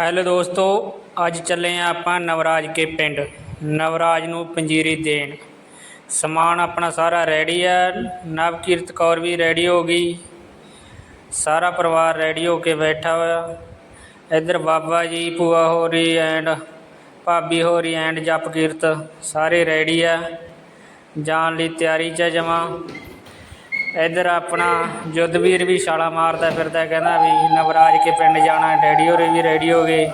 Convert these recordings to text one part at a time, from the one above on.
Hello ਦੋਸਤੋ, ਅੱਜ ਚੱਲੇ ਆ ਆਪਾਂ ਨਵਰਾਜ ਕੇ ਪਿੰਡ। ਨਵਰਾਜ ਨੂੰ ਪੰਜੀਰੀ ਦੇਣ। ਸਮਾਨ ਆਪਣਾ ਸਾਰਾ ਰੈਡੀ ਹੈ ਨਵਕੀਰਤ ਕੌਰ ਵੀ ਰੈਡੀ ਹੋ ਗਈ। ਸਾਰਾ ਪਰਿਵਾਰ ਰੈਡੀ ਹੋ ਕੇ ਬੈਠਾ ਹੋਇਆ। ਇੱਧਰ ਬਾਬਾ ਜੀ, ਭੂਆ ਹੋ ਰਹੀ ਐਂਡ ਭਾਬੀ ਹੋ ਰਹੀ ਐਂਡ ਜਪਕੀਰਤ ਸਾਰੇ ਰੈਡੀ ਆ। ਜਾਣ ਲਈ ਤਿਆਰੀ 'ਚ ਜਮਾ। ਇੱਧਰ ਆਪਣਾ ਜੁੱਧਵੀਰ ਵੀ ਛਾਲਾ ਮਾਰਦਾ ਫਿਰਦਾ ਕਹਿੰਦਾ ਵੀ ਨਵਰਾਜ ਕੇ ਪਿੰਡ ਜਾਣਾ ਡੈਡੀ ਹੋਰੇ ਵੀ ਰੈਡੀ ਹੋ ਗਏ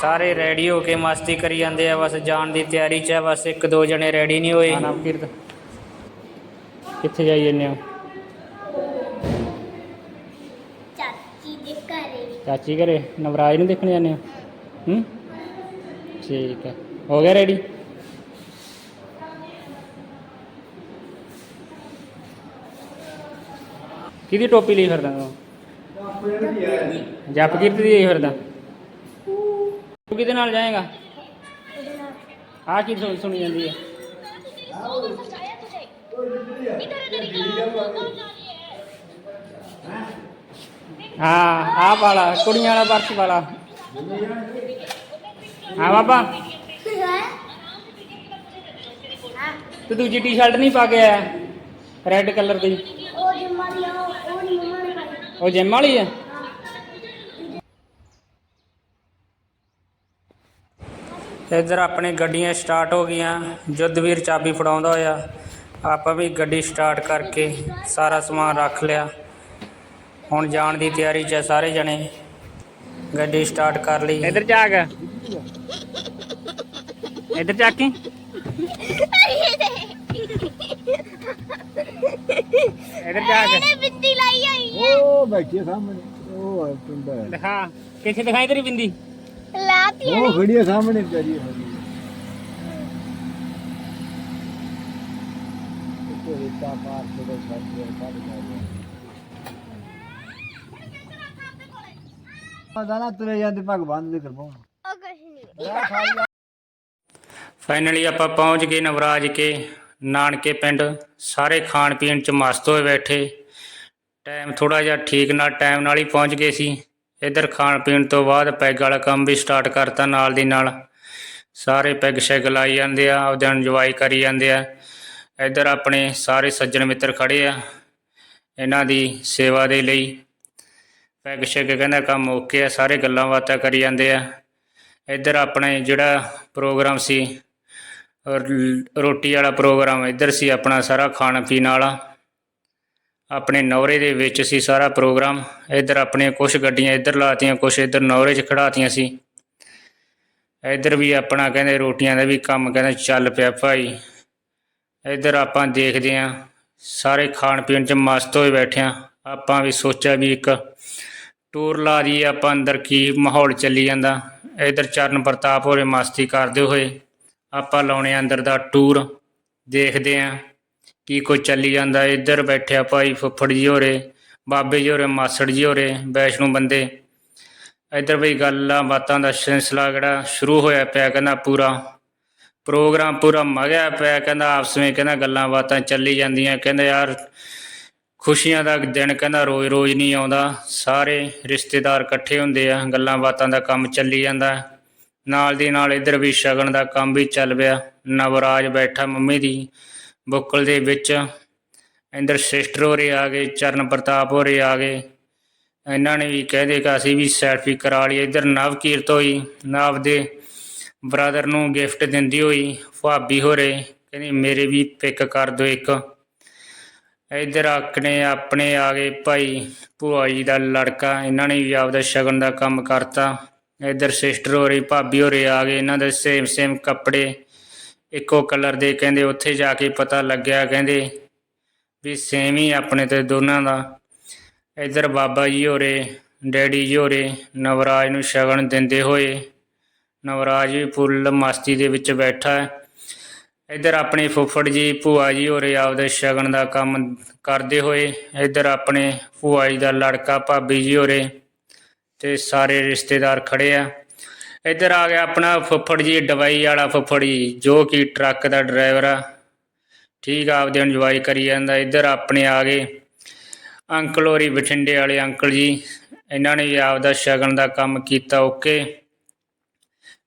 ਸਾਰੇ ਰੈਡੀ ਹੋ ਕੇ ਮਸਤੀ ਕਰੀ ਜਾਂਦੇ ਆ ਬਸ ਜਾਣ ਦੀ ਤਿਆਰੀ 'ਚ ਆ ਬਸ ਇੱਕ ਦੋ ਜਣੇ ਰੈਡੀ ਨਹੀਂ ਹੋਏ। ਕਿੱਥੇ ਜਾਈ ਜੰਨੇ ਹੋ? ਚਾਚੀ ਦੇ ਘਰੇ। ਚਾਚੀ ਘਰੇ? ਨਵਰਾਜ ਨੂੰ ਦੇਖਣ ਜਾਂਦੇ ਹੋ? ਹੂੰ? ਠੀਕ ਹੈ ਹੋ ਗਿਆ ਰੈਡੀ? ਕਿਹਦੀ ਟੋਪੀ ਲਈ ਫਿਰਦਾ ਤੂੰ ਜਪਕੀਰਤ ਦੀ ਲਈ ਫਿਰਦਾ। ਤੂੰ ਕਿਹਦੇ ਨਾਲ ਜਾਏਗਾ? ਆ ਕੀ ਸੁਣ- ਸੁਣੀ ਜਾਂਦੀ ਹੈ ਹਾਂ ਆ ਵਾਲਾ, ਕੁੜੀਆਂ ਵਾਲਾ ਪਰਸ ਵਾਲਾ। ਹਾਂ, ਬਾਬਾ। ਤੂੰ ਦੂਜੀ ਟੀ-ਸ਼ਰਟ ਨਹੀਂ ਪਾ ਕੇ ਆਇਆ ਰੈੱਡ ਕਲਰ ਦੀ ਉਹ ਜਿੰਮਾ ਦੀ ਆ, ਉਹ ਨਹੀਂ ਮੰਮਾ ਨੇ ਪਾਈ ਉਹ ਜਿਮ ਵਾਲੀ ਹੈ ਇੱਧਰ ਆਪਣੀ ਗੱਡੀਆਂ ਸਟਾਰਟ ਹੋ ਗਈਆਂ। ਜੁੱਧਵੀਰ ਚਾਬੀ ਫੜਾਉਂਦਾ ਹੋਇਆ। ਆਪਾਂ ਵੀ ਗੱਡੀ ਸਟਾਰਟ ਕਰਕੇ ਸਾਰਾ ਸਮਾਨ ਰੱਖ ਲਿਆ। ਹੁਣ ਜਾਣ ਦੀ ਤਿਆਰੀ 'ਚ ਆ ਸਾਰੇ ਜਣੇ। ਗੱਡੀ ਸਟਾਰਟ ਕਰ ਲਈ। ਇੱਧਰ ਜਾ ਕੇ ਇੱਧਰ ਜਾ ਕੇ ਇੱਧਰ ਜਾ ਕੇ ਇਹਨੇ ਬਿੰਦੀ ਲਾਈ ਹੋਈ ਹੈ ਉਹ ਬੈਠੀ ਆ ਸਾਹਮਣੇ ਉਹ ਆ ਪਿੰਡਾ ਹੈ। ਦਿਖਾ ਕਿੱਥੇ ਦਿਖਾਈ ਤੇਰੀ ਬਿੰਦੀ ਲਾਤੀ ਉਹ ਖੜੀ ਆ ਸਾਹਮਣੇ ਵਿਚਾਰੀ ਖੜੀ ਤੇ ਰੇਤਾ ਪਾਰ ਤੇ ਸਾਡੇ ਕੱਢ ਗਿਆ ਦਾਣਾ ਤੁਰੇ ਜਾਂਦੇ ਭਗਵਾਨ ਦੇ ਕਰਮੋਂ ਉਹ ਕੁਛ ਨਹੀਂ ਫਾਈਨਲੀ ਆਪਾਂ ਪਹੁੰਚ ਗਏ ਨਵਰਾਜ ਕੇ ਨਾਨਕੇ ਪਿੰਡ, ਸਾਰੇ ਖਾਣ ਪੀਣ ਚ ਮਸਤ ਹੋਏ ਬੈਠੇ। ਟਾਈਮ ਥੋੜਾ ਜਿਹਾ ਠੀਕ ਨਾਲ ਟਾਈਮ ਨਾਲ ਹੀ ਪਹੁੰਚ ਗਏ ਸੀ। ਇੱਧਰ ਖਾਣ ਪੀਣ ਤੋਂ ਬਾਅਦ ਪੈਗ ਵਾਲਾ ਕੰਮ ਵੀ ਸਟਾਰਟ ਕਰਤਾ ਨਾਲ ਦੀ ਨਾਲ। ਸਾਰੇ ਪੈਗ ਸ਼ੈਗ ਲਾਈ ਜਾਂਦੇ ਆ ਉਹਦੇ ਇੰਜੋਏ ਕਰੀ ਜਾਂਦੇ ਆ। ਇੱਧਰ ਆਪਣੇ ਸਾਰੇ ਸੱਜਣ ਮਿੱਤਰ ਖੜੇ ਆ, ਇਹਨਾਂ ਦੀ ਸੇਵਾ ਦੇ ਲਈ। ਪੈਗ ਸ਼ੈਗ ਕਹਿੰਦਾ ਕੰਮ ਓਕੇ ਆ, ਸਾਰੇ ਗੱਲਾਂ ਬਾਤਾਂ ਕਰੀ ਜਾਂਦੇ ਆ। ਇੱਧਰ ਆਪਣੇ ਜਿਹੜਾ ਪ੍ਰੋਗਰਾਮ ਸੀ ਰੋਟੀ ਵਾਲਾ ਪ੍ਰੋਗਰਾਮ ਇੱਧਰ ਸੀ ਆਪਣਾ ਸਾਰਾ ਖਾਣ ਪੀਣ ਵਾਲਾ। ਆਪਣੇ ਨੌਰੇ ਦੇ ਵਿੱਚ ਸੀ ਸਾਰਾ ਪ੍ਰੋਗਰਾਮ। ਇੱਧਰ ਆਪਣੇ ਕੁਝ ਗੱਡੀਆਂ ਇੱਧਰ ਲਾਤੀਆਂ ਕੁਝ ਇੱਧਰ ਨੌਰੇ 'ਚ ਖੜਾਤੀਆਂ ਸੀ। ਇੱਧਰ ਵੀ ਆਪਣਾ ਕਹਿੰਦੇ ਰੋਟੀਆਂ ਦਾ ਵੀ ਕੰਮ ਕਹਿੰਦੇ ਚੱਲ ਪਿਆ ਭਾਈ। ਇੱਧਰ ਆਪਾਂ ਦੇਖਦੇ ਆਂ, ਸਾਰੇ ਖਾਣ ਪੀਣ 'ਚ ਮਸਤ ਹੋਏ ਬੈਠੇ ਆਂ। ਆਪਾਂ ਵੀ ਸੋਚਿਆ ਵੀ ਇੱਕ ਟੂਰ ਲਾ ਦਈਏ ਆਪਾਂ ਅੰਦਰ ਕੀ ਮਾਹੌਲ ਚੱਲੀ ਜਾਂਦਾ। ਇੱਧਰ ਚਰਨ ਪ੍ਰਤਾਪ ਹੋਰੇ ਮਸਤੀ ਕਰਦੇ ਹੋਏ ਆਪਾਂ ਲਾਉਣੇ ਆ ਅੰਦਰ ਦਾ ਟੂਰ, ਦੇਖਦੇ ਆਂ ਕੀ ਕੋਈ ਚੱਲੀ ਜਾਂਦਾ। ਇੱਧਰ ਬੈਠਿਆ ਭਾਈ ਫੁੱਫੜ ਜੀ ਹੋਰੇ, ਬਾਬੇ ਜੀ ਹੋਰੇ, ਮਾਸੜ ਜੀ ਹੋਰੇ, ਵੈਸ਼ਨੂ ਬੰਦੇ। ਇੱਧਰ ਬਈ ਗੱਲਾਂ ਬਾਤਾਂ ਦਾ ਸਿਲਸਿਲਾ ਜਿਹੜਾ ਸ਼ੁਰੂ ਹੋਇਆ ਪਿਆ ਕਹਿੰਦਾ ਪੂਰਾ। ਪ੍ਰੋਗਰਾਮ ਪੂਰਾ ਮਗਿਆ ਪਿਆ ਕਹਿੰਦਾ, ਆਪਸ ਵਿੱਚ ਕਹਿੰਦਾ ਗੱਲਾਂ ਬਾਤਾਂ ਚੱਲੀ ਜਾਂਦੀਆਂ। ਕਹਿੰਦਾ ਯਾਰ ਖੁਸ਼ੀਆਂ ਦਾ ਦਿਨ ਕਹਿੰਦਾ ਰੋਜ਼-ਰੋਜ਼ ਨਹੀਂ ਆਉਂਦਾ। ਸਾਰੇ ਰਿਸ਼ਤੇਦਾਰ ਇਕੱਠੇ ਹੁੰਦੇ ਆ, ਗੱਲਾਂ ਬਾਤਾਂ ਦਾ ਕੰਮ ਚੱਲੀ ਜਾਂਦਾ। ਨਾਲ ਦੀ ਨਾਲ ਇੱਧਰ ਵੀ ਸ਼ਗਨ ਦਾ ਕੰਮ ਵੀ ਚੱਲ ਪਿਆ। ਨਵਰਾਜ ਬੈਠਾ ਮੰਮੀ ਦੀ ਬੁੱਕਲ ਦੇ ਵਿੱਚ। ਇੰਦਰ ਸਿਸਟਰ ਹੋਰੇ ਆ ਗਏ, ਚਰਨ ਪ੍ਰਤਾਪ ਹੋਰੇ ਆ ਗਏ। ਇਹਨਾਂ ਨੇ ਵੀ ਕਹਦੇ ਕਿ ਅਸੀਂ ਵੀ ਸੈਲਫੀ ਕਰਾ ਲਈ ਇੱਧਰ ਨਵਕੀਰਤ ਹੋਈ, ਨਵ ਦੇ ਬ੍ਰਦਰ ਨੂੰ ਗਿਫਟ ਦਿੰਦੀ ਹੋਈ, ਭਾਬੀ ਹੋਰੇ, ਕਹਿੰਦੀ, ਮੇਰੇ ਵੀ ਪਿਕ ਕਰ ਦਿਓ ਇੱਕ। ਇੱਧਰ ਆਕਣੇ ਆਪਣੇ ਆ ਗਏ ਭਾਈ, ਭੂਆ ਜੀ ਦਾ ਲੜਕਾ। ਇਹਨਾਂ ਨੇ ਵੀ ਆਪਦਾ ਸ਼ਗਨ ਦਾ ਕੰਮ ਕਰਤਾ। ਇੱਧਰ ਸਿਸਟਰ ਹੋ ਰਹੀ ਭਾਬੀ ਹੋਰੇ ਆ ਗਏ, ਇਹਨਾਂ ਦੇ ਸੇਮ ਸੇਮ ਕੱਪੜੇ। ਇੱਕੋ ਕਲਰ ਦੇ ਕਹਿੰਦੇ, ਉੱਥੇ ਜਾ ਕੇ ਪਤਾ ਲੱਗਿਆ, ਕਹਿੰਦੇ ਵੀ ਸੇਮ ਹੀ ਆਪਣੇ ਤੇ ਦੋਨਾਂ ਦਾ। ਇੱਧਰ ਬਾਬਾ ਜੀ ਹੋਰੇ, ਡੈਡੀ ਜੀ ਹੋਰੇ, ਨਵਰਾਜ ਨੂੰ ਸ਼ਗਨ ਦਿੰਦੇ ਹੋਏ, ਨਵਰਾਜ ਵੀ ਫੁੱਲ ਮਸਤੀ ਦੇ ਵਿੱਚ ਬੈਠਾ ਹੈ। ਇੱਧਰ ਆਪਣੇ ਫੁੱਫੜ ਜੀ, ਭੂਆ ਜੀ ਹੋਰੇ ਆਪਦੇ ਸ਼ਗਨ ਦਾ ਕੰਮ ਕਰਦੇ ਹੋਏ, ਇੱਧਰ ਆਪਣੇ ਭੂਆ ਜੀ ਦਾ ਲੜਕਾ, ਭਾਬੀ ਜੀ ਹੋਰੇ ਤੇ ਸਾਰੇ ਰਿਸ਼ਤੇਦਾਰ ਖੜੇ ਆ। ਇੱਧਰ ਆ ਗਿਆ ਆਪਣਾ ਫੁੱਫੜ ਜੀ ਡਬਈ ਵਾਲਾ ਫੁੱਫੜ ਜੀ, ਜੋ ਕਿ ਟਰੱਕ ਦਾ ਡਰਾਈਵਰ ਆ। ਠੀਕ ਆ, ਆਪਦੇ ਇੰਜੋਏ ਕਰੀ ਜਾਂਦਾ। ਇੱਧਰ ਆਪਣੇ ਆ ਗਏ ਅੰਕਲ ਹੋਰੀ, ਬਠਿੰਡੇ ਵਾਲੇ ਅੰਕਲ ਜੀ। ਇਹਨਾਂ ਨੇ ਵੀ ਆਪਦਾ ਸ਼ਗਨ ਦਾ ਕੰਮ ਕੀਤਾ ਓਕੇ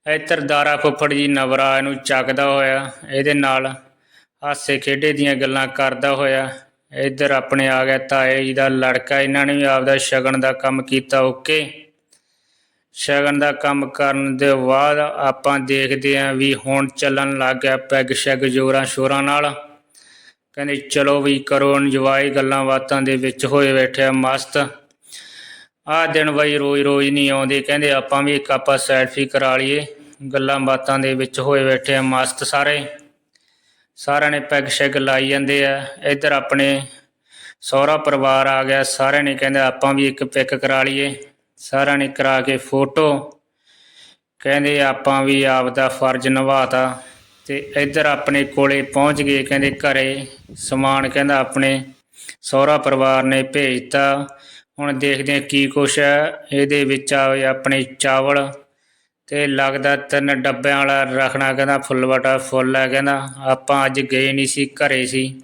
ਇੱਧਰ ਦਾਰਾ ਫੁੱਫੜ ਜੀ, ਨਵਰਾ ਨੂੰ ਚੱਕਦਾ ਹੋਇਆ। ਇਹਦੇ ਨਾਲ ਹਾਸੇ ਖੇਡੇ ਦੀਆਂ ਗੱਲਾਂ ਕਰਦਾ ਹੋਇਆ। ਇੱਧਰ ਆਪਣੇ ਆ ਗਿਆ ਤਾਏ ਜੀ ਦਾ ਲੜਕਾ, ਇਹਨਾਂ ਨੇ ਵੀ ਆਪਦਾ ਸ਼ਗਨ ਦਾ ਕੰਮ ਕੀਤਾ, ਓਕੇ? ਸ਼ਗਨ ਦਾ ਕੰਮ ਕਰਨ ਦੇ ਬਾਅਦ ਆਪਾਂ ਦੇਖਦੇ ਆਂ ਵੀ ਹੁਣ ਚੱਲਣ ਲੱਗ ਗਿਆ ਪੈਗ ਸ਼ੈਗ ਜੋਰਾਂ ਸ਼ੋਰਾਂ ਨਾਲ। ਕਹਿੰਦੇ, ਚਲੋ ਵੀ ਕਰੋ ਇੰਜੋਏ ਗੱਲਾਂ ਬਾਤਾਂ ਦੇ ਵਿੱਚ ਹੋਏ ਬੈਠੇ ਆ, ਮਸਤ। ਆਹ ਦਿਨ ਬਈ ਰੋਜ਼ ਰੋਜ਼ ਨਹੀਂ ਆਉਂਦੇ, ਕਹਿੰਦੇ ਆਪਾਂ ਵੀ ਇੱਕ ਆਪਾਂ ਸੈਲਫੀ ਕਰਾ ਲਈਏ, ਗੱਲਾਂ ਬਾਤਾਂ ਦੇ ਵਿੱਚ ਹੋਏ ਬੈਠੇ ਆ, ਮਸਤ ਸਾਰੇ। ਸਾਰਿਆਂ ਨੇ ਪੈਗ ਸ਼ੈਗ ਲਾਈ ਜਾਂਦੇ ਆ। ਇੱਧਰ ਆਪਣੇ ਸਹੁਰਾ ਪਰਿਵਾਰ ਆ ਗਿਆ। ਸਾਰਿਆਂ ਨੇ ਕਹਿੰਦੇ ਆਪਾਂ ਵੀ ਇੱਕ ਪਿਕ ਕਰਾ ਲਈਏ। ਸਾਰਿਆਂ ਨੇ ਕਰਾ ਕੇ ਫੋਟੋ। ਕਹਿੰਦੇ ਆਪਾਂ ਵੀ ਆਪਦਾ ਫਰਜ਼ ਨਿਭਾਤਾ। ਤੇ ਇੱਧਰ ਆਪਣੇ ਕੋਲੇ ਪਹੁੰਚ ਗਏ। ਕਹਿੰਦੇ ਘਰੇ ਸਮਾਨ ਕਹਿੰਦਾ ਆਪਣੇ ਸਹੁਰਾ ਪਰਿਵਾਰ ਨੇ ਭੇਜਤਾ ਹੁਣ ਦੇਖਦੇ ਹਾਂ ਕੀ ਕੁਛ ਹੈ। ਇਹਦੇ ਵਿੱਚ ਆਵੇ ਆਪਣੇ ਚਾਵਲ। ਤੇ ਲੱਗਦਾ ਤਿੰਨ ਡੱਬਿਆਂ ਵਾਲਾ ਰੱਖਣਾ ਕਹਿੰਦਾ ਫੁੱਲ ਵਟਾ ਫੁੱਲ ਹੈ ਕਹਿੰਦਾ, ਆਪਾਂ ਅੱਜ ਗਏ ਨਹੀਂ ਸੀ, ਘਰੇ ਸੀ।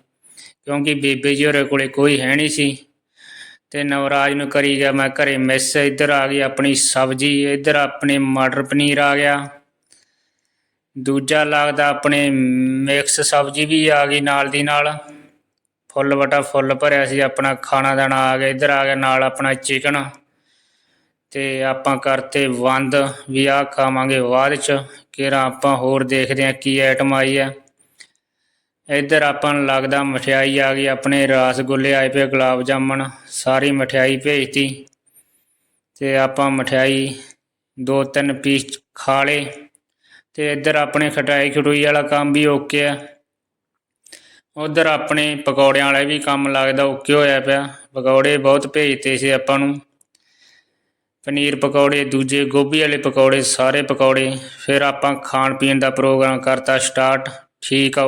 ਕਿਉਂਕਿ ਬੇਬੇ ਜੀ ਹੋਰੇ ਕੋਲੇ ਕੋਈ ਹੈ ਨਹੀਂ ਸੀ। ਤੇ ਨਵਰਾਜ ਨੂੰ ਕਰੀ ਗਿਆ ਮੈਂ ਘਰੇ ਮਿਸ, ਇੱਧਰ ਆ ਗਈ ਆਪਣੀ ਸਬਜ਼ੀ, ਇੱਧਰ ਆਪਣੇ ਮਟਰ ਪਨੀਰ ਆ ਗਿਆ। ਦੂਜਾ ਲੱਗਦਾ ਆਪਣੇ ਮਿਕਸ ਸਬਜ਼ੀ ਵੀ ਆ ਗਈ ਨਾਲ ਦੀ ਨਾਲ। ਫੁੱਲ ਵਟਾ ਫੁੱਲ ਭਰਿਆ ਸੀ, ਆਪਣਾ ਖਾਣਾ ਦਾਣਾ ਆ ਗਿਆ, ਇੱਧਰ ਆ ਗਿਆ ਨਾਲ ਆਪਣਾ ਚਿਕਨ। ਅਤੇ ਆਪਾਂ ਕਰਤੇ ਬੰਦ ਵੀ ਆਹ ਖਾਵਾਂਗੇ ਬਾਅਦ ਚ, ਕਿਹੜਾ ਆਪਾਂ ਹੋਰ ਦੇਖਦੇ ਹਾਂ ਕੀ ਆਈਟਮ ਆਈ ਹੈ। ਇੱਧਰ ਆਪਾਂ ਨੂੰ ਲੱਗਦਾ ਮਠਿਆਈ ਆ ਗਈ, ਆਪਣੇ ਰਸਗੁੱਲੇ ਆਏ ਪਏ, ਗੁਲਾਬ ਜਾਮਣ, ਸਾਰੀ ਮਠਿਆਈ ਭੇਜਤੀ। ਤੇ ਆਪਾਂ ਮਠਿਆਈ ਦੋ ਤਿੰਨ ਪੀਸ ਖਾ ਲਏ। ਤੇ ਇੱਧਰ ਆਪਣੇ ਖਟਾਈ ਖਟੂਈ ਵਾਲਾ ਕੰਮ ਵੀ ਓਕੇ ਆ ਉਧਰ ਆਪਣੇ ਪਕੌੜਿਆਂ ਵਾਲਾ ਵੀ ਕੰਮ ਲੱਗਦਾ ਓਕੇ ਹੋਇਆ ਪਿਆ, ਪਕੌੜੇ ਬਹੁਤ ਭੇਜਤੇ ਸੀ ਆਪਾਂ ਨੂੰ। ਪਨੀਰ ਪਕੌੜੇ, ਦੂਜੇ ਗੋਭੀ ਵਾਲੇ ਪਕੌੜੇ, ਸਾਰੇ ਪਕੌੜੇ। ਫਿਰ ਆਪਾਂ ਖਾਣ ਪੀਣ ਦਾ ਪ੍ਰੋਗਰਾਮ ਕਰਤਾ, ਸਟਾਰਟ। ਠੀਕ ਆ